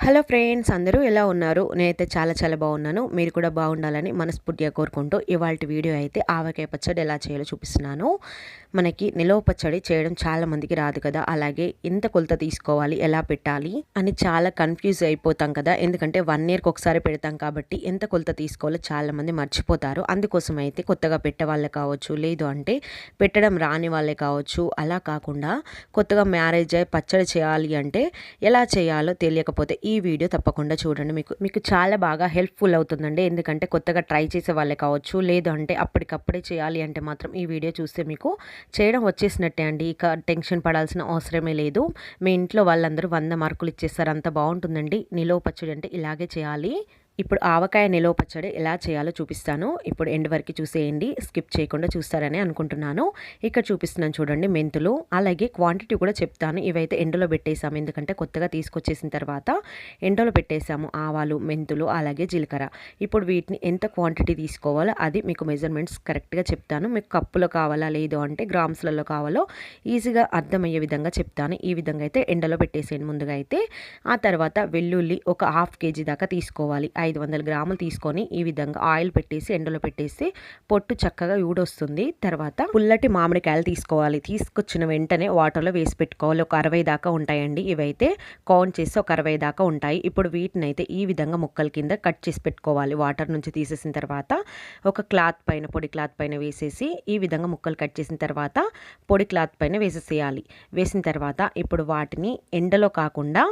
Hello friends అందరూ ఎలా ఉన్నారు? నేనైతే చాలా చాలా బాగున్నాను. మీరు కూడా బాగుండాలని మనస్ఫూర్తిగా కోరుకుంటూ ఇవాళ వీడియో అయితే ఆవకాయ పచ్చడి ఎలా చేయాలో చూపిస్తున్నాను. మనకి నిలవ పచ్చడి చేయడం చాలా మందికి రాదు కదా. అలాగే ఎంత కొలత తీసుకోవాలి ఎలా పెట్టాలి అని చాలా కన్ఫ్యూజ్ అయిపోతాం కదా. ఎందుకంటే వన్ ఇయర్కి ఒకసారి పెడతాం కాబట్టి ఎంత కొలత తీసుకోవాలో చాలా మంది మర్చిపోతారు. అందుకోసం అయితే కొత్తగా పెట్టే వాళ్ళే కావచ్చు లేదు అంటే పెట్టడం రాని వాళ్ళే కావచ్చు. అలా కాకుండా కొత్తగా మ్యారేజ్ అయ్యి పచ్చడి చేయాలి అంటే ఎలా చేయాలో తెలియకపోతే ఈ వీడియో తప్పకుండా చూడండి. మీకు మీకు చాలా బాగా హెల్ప్ఫుల్ అవుతుందండి. ఎందుకంటే కొత్తగా ట్రై చేసే వాళ్ళే కావచ్చు లేదు అంటే అప్పటికప్పుడే చేయాలి అంటే మాత్రం ఈ వీడియో చూస్తే మీకు చేయడం వచ్చేసినట్టే అండి. ఇక టెన్షన్ పడాల్సిన అవసరమే లేదు. మీ ఇంట్లో వాళ్ళందరూ వంద మార్కులు ఇచ్చేస్తారు. అంత బాగుంటుందండి. నిలువ పచ్చడి అంటే ఇలాగే చేయాలి. ఇప్పుడు ఆవకాయ నిలవ పచ్చడి ఎలా చేయాలో చూపిస్తాను. ఇప్పుడు ఎండ్ వరకు చూసేయండి. స్కిప్ చేయకుండా చూస్తారని అనుకుంటున్నాను. ఇక్కడ చూపిస్తున్నాను చూడండి మెంతులు అలాగే క్వాంటిటీ కూడా చెప్తాను. ఇవైతే ఎండలో పెట్టేసాము. ఎందుకంటే కొత్తగా తీసుకొచ్చేసిన తర్వాత ఎండలో పెట్టేసాము. ఆవాలు మెంతులు అలాగే జీలకర్ర. ఇప్పుడు వీటిని ఎంత క్వాంటిటీ తీసుకోవాలో అది మీకు మెజర్మెంట్స్ కరెక్ట్గా చెప్తాను. మీకు కప్పులో కావాలా లేదు అంటే గ్రామ్స్లలో కావాలో ఈజీగా అర్థమయ్యే విధంగా చెప్తాను. ఈ విధంగా అయితే ఎండలో పెట్టేసేయండి ముందుగా అయితే. ఆ తర్వాత వెల్లుల్లి ఒక హాఫ్ కేజీ దాకా తీసుకోవాలి. ఐదు వందల గ్రాములు తీసుకొని ఈ విధంగా ఆయిల్ పెట్టేసి ఎండలో పెట్టేసి పొట్టు చక్కగా ఊడొస్తుంది. తర్వాత పుల్లటి మామిడికాయలు తీసుకోవాలి. తీసుకొచ్చిన వెంటనే వాటర్లో వేసి పెట్టుకోవాలి. ఒక అరవై దాకా ఉంటాయండి. ఇవైతే కౌంట్ చేసి ఒక అరవై దాకా ఉంటాయి. ఇప్పుడు వీటిని అయితే ఈ విధంగా ముక్కల కింద కట్ చేసి పెట్టుకోవాలి. వాటర్ నుంచి తీసేసిన తర్వాత ఒక క్లాత్ పైన పొడి క్లాత్ పైన వేసేసి ఈ విధంగా ముక్కలు కట్ చేసిన తర్వాత పొడి క్లాత్ పైన వేసేసేయాలి. వేసిన తర్వాత ఇప్పుడు వాటిని ఎండలో కాకుండా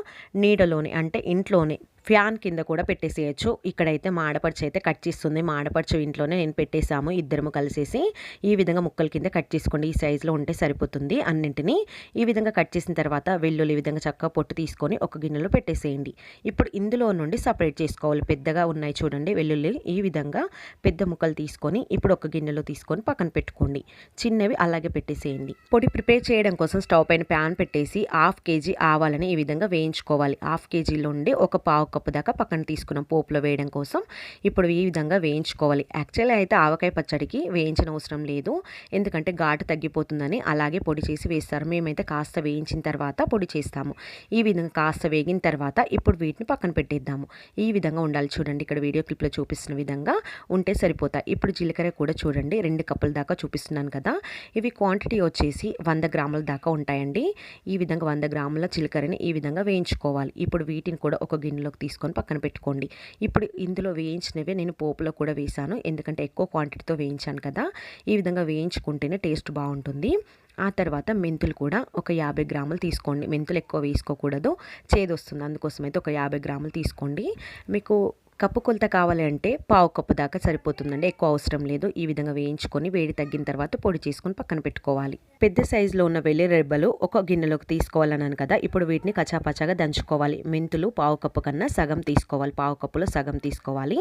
నీడలోనే అంటే ఇంట్లోనే ఫ్యాన్ కింద కూడా పెట్టేసేయచ్చు. ఇక్కడైతే మాడపడుచు అయితే కట్ చేస్తుంది. మాడపడుచు ఇంట్లోనే నేను పెట్టేశాము. ఇద్దరము కలిసేసి ఈ విధంగా ముక్కల కింద కట్ చేసుకోండి. ఈ సైజులో ఉంటే సరిపోతుంది అన్నింటినీ. ఈ విధంగా కట్ చేసిన తర్వాత వెల్లుల్లి విధంగా చక్కగా పొట్టు తీసుకొని ఒక గిన్నెలో పెట్టేసేయండి. ఇప్పుడు ఇందులో నుండి సపరేట్ చేసుకోవాలి. పెద్దగా ఉన్నాయి చూడండి వెల్లుల్లి. ఈ విధంగా పెద్ద ముక్కలు తీసుకొని ఇప్పుడు ఒక గిన్నెలో తీసుకొని పక్కన పెట్టుకోండి. చిన్నవి అలాగే పెట్టేసేయండి. పొడి ప్రిపేర్ చేయడం కోసం స్టవ్ పైన ప్యాన్ పెట్టేసి హాఫ్ కేజీ ఆవాలని ఈ విధంగా వేయించుకోవాలి. హాఫ్ కేజీలో ఉండి ఒక పావు కప్పు దాకా పక్కన తీసుకున్నాం పోపులో వేయడం కోసం. ఇప్పుడు ఈ విధంగా వేయించుకోవాలి. యాక్చువల్లీ అయితే ఆవకాయ పచ్చడికి వేయించిన అవసరం లేదు. ఎందుకంటే ఘాటు తగ్గిపోతుందని అలాగే పొడి చేసి వేస్తారు. మేమైతే కాస్త వేయించిన తర్వాత పొడి చేస్తాము. ఈ విధంగా కాస్త వేగిన తర్వాత ఇప్పుడు వీటిని పక్కన పెట్టేద్దాము. ఈ విధంగా ఉండాలి చూడండి. ఇక్కడ వీడియో క్లిప్లో చూపిస్తున్న విధంగా ఉంటే సరిపోతాయి. ఇప్పుడు జీలకర్ర కూడా చూడండి. రెండు కప్పుల దాకా చూపిస్తున్నాను కదా. ఇవి క్వాంటిటీ వచ్చేసి వంద గ్రాముల దాకా ఉంటాయండి. ఈ విధంగా వంద గ్రాముల జీలకర్రని ఈ విధంగా వేయించుకోవాలి. ఇప్పుడు వీటిని కూడా ఒక గిన్నెలోకి తీసుకొని పక్కన పెట్టుకోండి. ఇప్పుడు ఇందులో వేయించినవే నేను పోపులో కూడా వేసాను. ఎందుకంటే ఎక్కువ క్వాంటిటీతో వేయించాను కదా. ఈ విధంగా వేయించుకుంటేనే టేస్ట్ బాగుంటుంది. ఆ తర్వాత మెంతులు కూడా ఒక యాభై గ్రాములు తీసుకోండి. మెంతులు ఎక్కువ వేసుకోకూడదు. చేదు వస్తుంది అందుకోసం అయితే ఒక యాభై గ్రాములు తీసుకోండి. మీకు కప్పు కొలత కావాలి అంటే పావు కప్పు దాకా సరిపోతుందండి. ఎక్కువ అవసరం లేదు. ఈ విధంగా వేయించుకొని వేడి తగ్గిన తర్వాత పొడి చేసుకొని పక్కన పెట్టుకోవాలి. పెద్ద సైజులో ఉన్న వెల్లి రెబ్బలు ఒక గిన్నెలోకి తీసుకోవాలన్నాను కదా ఇప్పుడు వీటిని కచాపచాగా దంచుకోవాలి. మెంతులు పావు కప్పు కన్నా సగం తీసుకోవాలి. పావు కప్పులో సగం తీసుకోవాలి.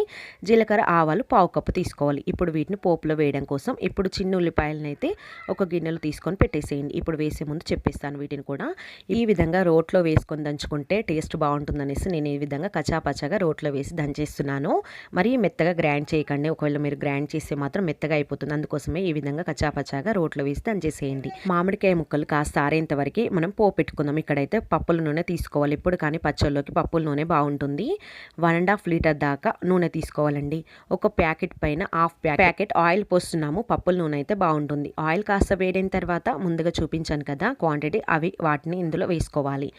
జీలకర్ర ఆవాలు పావు కప్పు తీసుకోవాలి. ఇప్పుడు వీటిని పోపులో వేయడం కోసం ఇప్పుడు చిన్న ఉల్లిపాయలనైతే ఒక గిన్నెలో తీసుకొని పెట్టేసేయండి. ఇప్పుడు వేసే ముందు చెప్పేస్తాను వీటిని కూడా. ఈ విధంగా రోట్లో వేసుకొని దంచుకుంటే టేస్ట్ బాగుంటుందనేసి నేను ఈ విధంగా కచాపచాగా రోట్లో వేసి చేస్తున్నాను. మరీ మెత్తగా గ్రైండ్ చేయకండి. ఒకవేళ మీరు గ్రైండ్ చేస్తే మాత్రం మెత్తగా అయిపోతుంది. అందుకోసమే ఈ విధంగా కచ్చాపచ్చాగా రోట్లో వేసి అంచేసేయండి మామిడికాయ ముక్కలు కాస్త ఆరేంత వరకు మనం పో పెట్టుకుందాం. ఇక్కడైతే పప్పుల నూనె తీసుకోవాలి. ఇప్పుడు కానీ పచ్చళ్ళలోకి పప్పుల నూనె బాగుంటుంది. వన్ అండ్ హాఫ్ లీటర్ దాకా నూనె తీసుకోవాలండి. ఒక ప్యాకెట్ పైన హాఫ్ ప్యాకెట్ ఆయిల్ పోస్తున్నాము. పప్పుల నూనె అయితే బాగుంటుంది. ఆయిల్ కాస్త వేడైన తర్వాత ముందుగా చూపించాను కదా క్వాంటిటీ అవి వాటిని ఇందులో వేసుకోవాలి.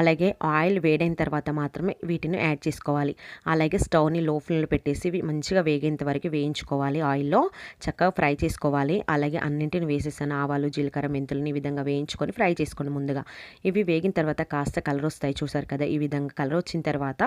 అలాగే ఆయిల్ వేడైన తర్వాత మాత్రమే వీటిని యాడ్ చేసుకోవాలి. అలాగే స్టవ్ని లో ఫ్లేమ్లో పెట్టేసి మంచిగా వేగేంత వరకు వేయించుకోవాలి ఆయిల్లో. చక్కగా ఫ్రై చేసుకోవాలి. అలాగే అన్నింటిని వేసేసాను. ఆవాలు జీలకర్ర మెంతులని ఈ విధంగా వేయించుకొని ఫ్రై చేసుకోండి ముందుగా. ఇవి వేగిన తర్వాత కాస్త కలర్ వస్తాయి చూసారు కదా ఈ విధంగా కలర్ వచ్చిన తర్వాత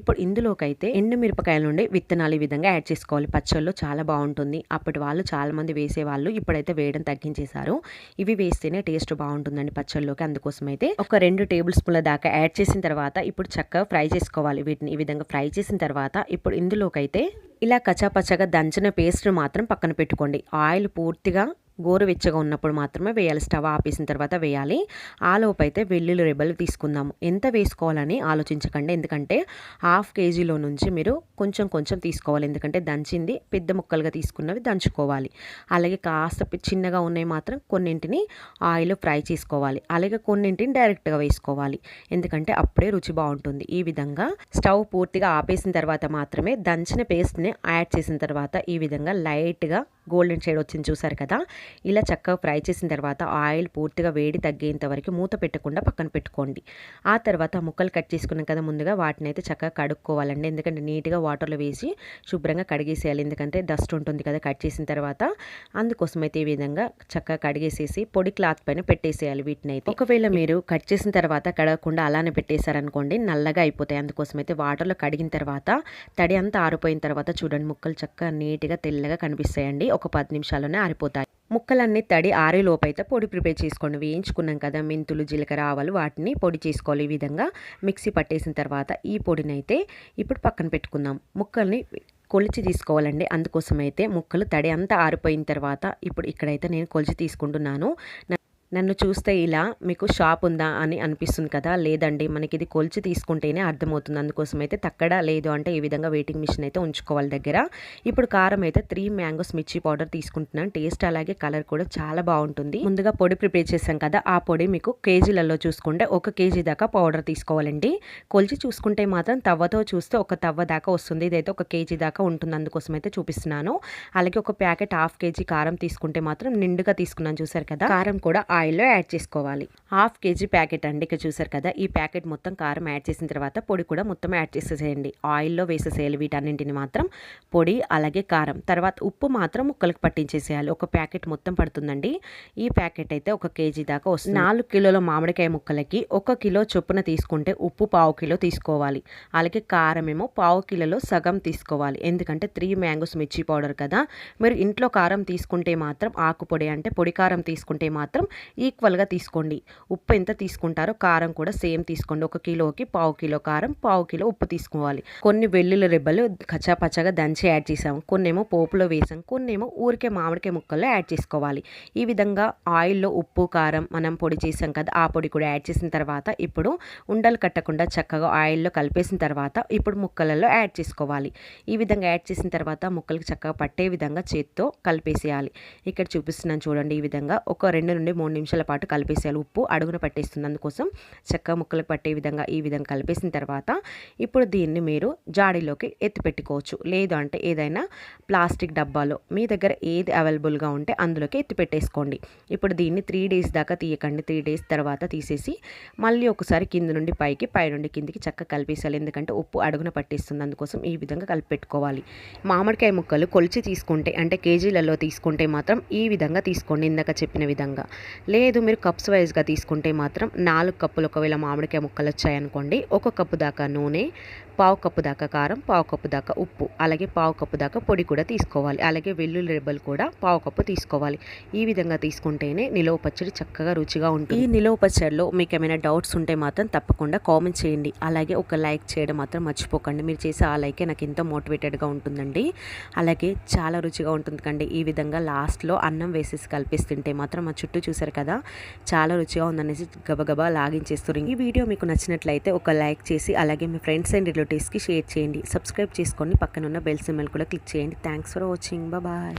ఇప్పుడు ఇందులోకైతే ఎండు మిరపకాయల నుండి విత్తనాలు ఈ విధంగా యాడ్ చేసుకోవాలి. పచ్చళ్ళు చాలా బాగుంటుంది. అప్పటి వాళ్ళు చాలామంది వేసేవాళ్ళు ఇప్పుడైతే వేయడం తగ్గించేశారు. ఇవి వేస్తేనే టేస్ట్ బాగుంటుందండి పచ్చళ్ళలోకి. అందుకోసం అయితే ఒక రెండు టేబుల్ స్పూన్ల దాకా యాడ్ చేసిన తర్వాత ఇప్పుడు చక్కగా ఫ్రై చేసుకోవాలి. వీటిని ఈ విధంగా ఫ్రై చేసిన తర్వాత ఇప్పుడు ఇందులోకైతే ఇలా కచాపచ్చగా దంచిన పేస్ట్ను మాత్రం పక్కన పెట్టుకోండి. ఆయిల్ పూర్తిగా గోరువెచ్చగా ఉన్నప్పుడు మాత్రమే వేయాలి. స్టవ్ ఆపేసిన తర్వాత వేయాలి. ఆలోపు అయితే వెల్లుల్లి రెబ్బలు తీసుకుందాము. ఎంత వేసుకోవాలని ఆలోచించకండి. ఎందుకంటే హాఫ్ కేజీలో నుంచి మీరు కొంచెం కొంచెం తీసుకోవాలి. ఎందుకంటే దంచింది పెద్ద ముక్కలుగా తీసుకున్నవి దంచుకోవాలి. అలాగే కాస్త చిన్నగా ఉన్నాయి మాత్రం కొన్నింటిని ఆయిల్ ఫ్రై చేసుకోవాలి. అలాగే కొన్నింటిని డైరెక్ట్గా వేసుకోవాలి. ఎందుకంటే అప్పుడే రుచి బాగుంటుంది. ఈ విధంగా స్టవ్ పూర్తిగా ఆపేసిన తర్వాత మాత్రమే దంచిన పేస్ట్ని యాడ్ చేసిన తర్వాత ఈ విధంగా లైట్గా గోల్డెన్ షేడ్ వచ్చింది చూసారు కదా? ఇలా చక్కగా ఫ్రై చేసిన తర్వాత ఆయిల్ పూర్తిగా వేడి తగ్గేంత వరకు మూత పెట్టకుండా పక్కన పెట్టుకోండి. ఆ తర్వాత ముక్కలు కట్ చేసుకున్నాం కదా ముందుగా వాటిని అయితే చక్కగా కడుక్కోవాలండి. ఎందుకంటే నీట్గా వాటర్లో వేసి శుభ్రంగా కడిగేసేయాలి. ఎందుకంటే డస్ట్ ఉంటుంది కదా కట్ చేసిన తర్వాత. అందుకోసం అయితే ఈ విధంగా చక్కగా కడిగేసేసి పొడి క్లాత్ పైన పెట్టేసేయాలి వీటిని అయితే. ఒకవేళ మీరు కట్ చేసిన తర్వాత కడగకుండా అలానే పెట్టేశారనుకోండి నల్లగా అయిపోతాయి. అందుకోసం అయితే వాటర్లో కడిగిన తర్వాత తడి అంతా ఆరిపోయిన తర్వాత చూడండి. ముక్కలు చక్కగా నీట్గా తెల్లగా కనిపిస్తాయండి. ఒక పది నిమిషాల్లోనే ఆరిపోతాయి. ముక్కలన్నీ తడి ఆరేలోపు అయితే పొడి ప్రిపేర్ చేసుకోండి. వేయించుకున్నాం కదా మెంతులు జీలకర్ర ఆవాలు వాటిని పొడి చేసుకోవాలి. ఈ విధంగా మిక్సీ పట్టేసిన తర్వాత ఈ పొడిని అయితే ఇప్పుడు పక్కన పెట్టుకుందాం. ముక్కల్ని కొలిచి తీసుకోవాలండి. అందుకోసం అయితే ముక్కలు తడి అంతా ఆరిపోయిన తర్వాత ఇప్పుడు ఇక్కడైతే నేను కొలిచి తీసుకుంటున్నాను. నన్ను చూస్తే ఇలా మీకు షాప్ ఉందా అని అనిపిస్తుంది కదా? లేదండి మనకి ఇది కొలిచి తీసుకుంటేనే అర్థమవుతుంది. అందుకోసం అయితే తక్కడ లేదు అంటే ఈ విధంగా వెయిటింగ్ మిషన్ అయితే ఉంచుకోవాలి దగ్గర. ఇప్పుడు కారం అయితే త్రీ మ్యాంగోస్ మిర్చి పౌడర్ తీసుకుంటున్నాను. టేస్ట్ అలాగే కలర్ కూడా చాలా బాగుంటుంది. ముందుగా పొడి ప్రిపేర్ చేశాం కదా ఆ పొడి మీకు కేజీలలో చూసుకుంటే ఒక కేజీ దాకా పౌడర్ తీసుకోవాలండి. కొలిచి చూసుకుంటే మాత్రం తవ్వతో చూస్తే ఒక తవ్వ దాకా వస్తుంది. ఇదైతే ఒక కేజీ దాకా ఉంటుంది. అందుకోసం అయితే చూపిస్తున్నాను. అలాగే ఒక ప్యాకెట్ హాఫ్ కేజీ కారం తీసుకుంటే మాత్రం నిండుగా తీసుకున్నాను చూసారు కదా? కారం కూడా ఆయిల్లో యాడ్ చేసుకోవాలి. హాఫ్ కేజీ ప్యాకెట్ అండి ఇక చూసారు కదా. ఈ ప్యాకెట్ మొత్తం కారం యాడ్ చేసిన తర్వాత పొడి కూడా మొత్తం యాడ్ చేసేసేయండి. ఆయిల్లో వేసేసేయాలి వీటన్నింటిని మాత్రం. పొడి అలాగే కారం. తర్వాత ఉప్పు మాత్రం ముక్కలకు పట్టించేసేయాలి. ఒక ప్యాకెట్ మొత్తం పడుతుందండి. ఈ ప్యాకెట్ అయితే ఒక కేజీ దాకా వస్తుంది. నాలుగు కిలోల మామిడికాయ ముక్కలకి ఒక కిలో చొప్పున తీసుకుంటే ఉప్పు పావు కిలో తీసుకోవాలి. అలాగే కారం ఏమో పావు కిలోలో సగం తీసుకోవాలి. ఎందుకంటే త్రీ మ్యాంగోస్ మిర్చి పౌడర్ కదా. మీరు ఇంట్లో కారం తీసుకుంటే మాత్రం ఆకుపొడి అంటే పొడి కారం తీసుకుంటే మాత్రం ఈక్వల్గా తీసుకోండి. ఉప్పు ఎంత తీసుకుంటారో కారం కూడా సేమ్ తీసుకోండి. ఒక కిలోకి పావు కిలో కారం పావు కిలో ఉప్పు తీసుకోవాలి. కొన్ని వెల్లుల్లి రెబ్బలు కచ్చాపచ్చగా దంచి యాడ్ చేసాము. కొన్నేమో పోపులో వేసాం. కొన్నేమో ఊరికే మామిడికాయ ముక్కల్లో యాడ్ చేసుకోవాలి. ఈ విధంగా ఆయిల్లో ఉప్పు కారం మనం పొడి చేసాం కదా ఆ పొడి కూడా యాడ్ చేసిన తర్వాత ఇప్పుడు ఉండలు కట్టకుండా చక్కగా ఆయిల్లో కలిపేసిన తర్వాత ఇప్పుడు ముక్కలలో యాడ్ చేసుకోవాలి. ఈ విధంగా యాడ్ చేసిన తర్వాత ముక్కలకి చక్కగా పట్టే విధంగా చేత్తో కలిపేసేయాలి. ఇక్కడ చూపిస్తున్నాను చూడండి ఈ విధంగా. ఒక రెండు నుండి మూడు నిమిషాల పాటు కలిపేసేయాలి ఉప్పు అడుగున పట్టేస్తుంది అందుకోసం చెక్క ముక్కలకు పట్టే విధంగా ఈ విధంగా కలిపేసిన తర్వాత ఇప్పుడు దీన్ని మీరు జాడీలోకి ఎత్తి పెట్టుకోవచ్చు లేదు అంటే ఏదైనా ప్లాస్టిక్ డబ్బాలో మీ దగ్గర ఏది అవైలబుల్గా ఉంటే అందులోకి ఎత్తి పెట్టేసుకోండి ఇప్పుడు దీన్ని త్రీ డేస్ దాకా తీయకండి. త్రీ డేస్ తర్వాత తీసేసి మళ్ళీ ఒకసారి కింద నుండి పైకి పై నుండి కిందికి చక్క కలిపేసేయాలి. ఎందుకంటే ఉప్పు అడుగున పట్టేస్తుంది అందుకోసం ఈ విధంగా కలిపి పెట్టుకోవాలి మామిడికాయ ముక్కలు కొలిచి తీసుకుంటే అంటే కేజీలలో తీసుకుంటే మాత్రం ఈ విధంగా తీసుకోండి. ఇందాక చెప్పిన విధంగా. లేదు మీరు కప్స్ వైజ్గా తీసుకుంటే మాత్రం నాలుగు కప్పులు ఒకవేళ మామిడికాయ ముక్కలు వచ్చాయనుకోండి ఒక కప్పు దాకా నూనె పావు కప్పు దాకా కారం పావు కప్పు దాకా ఉప్పు అలాగే పావు కప్పు దాకా పొడి కూడా తీసుకోవాలి. అలాగే వెల్లుల్లి రెబ్బలు కూడా పావు కప్పు తీసుకోవాలి. ఈ విధంగా తీసుకుంటేనే నిలవ పచ్చడి చక్కగా రుచిగా ఉంటుంది. ఈ నిలవ పచ్చడిలో మీకు ఏమైనా డౌట్స్ ఉంటే మాత్రం తప్పకుండా కామెంట్ చేయండి. అలాగే ఒక లైక్ చేయడం మాత్రం మర్చిపోకండి. మీరు చేసే ఆ లైకే నాకు ఎంతో మోటివేటెడ్గా ఉంటుందండి. అలాగే చాలా రుచిగా ఉంటుంది కండి ఈ విధంగా లాస్ట్లో అన్నం వేసేసి కలిపేసి తింటే మాత్రం మా చుట్టూ చూసారు కదా చాలా రుచిగా ఉందనేసి గబగబా లాగించేస్తారు ఈ వీడియో మీకు నచ్చినట్లయితే ఒక లైక్ చేసి అలాగే మీ ఫ్రెండ్స్ అండ్ రిలేటివ్స్కి షేర్ చేయండి. సబ్స్క్రైబ్ చేసుకొని పక్కన ఉన్న బెల్ సిమ్మల్ కూడా క్లిక్ చేయండి. Thanks for watching bye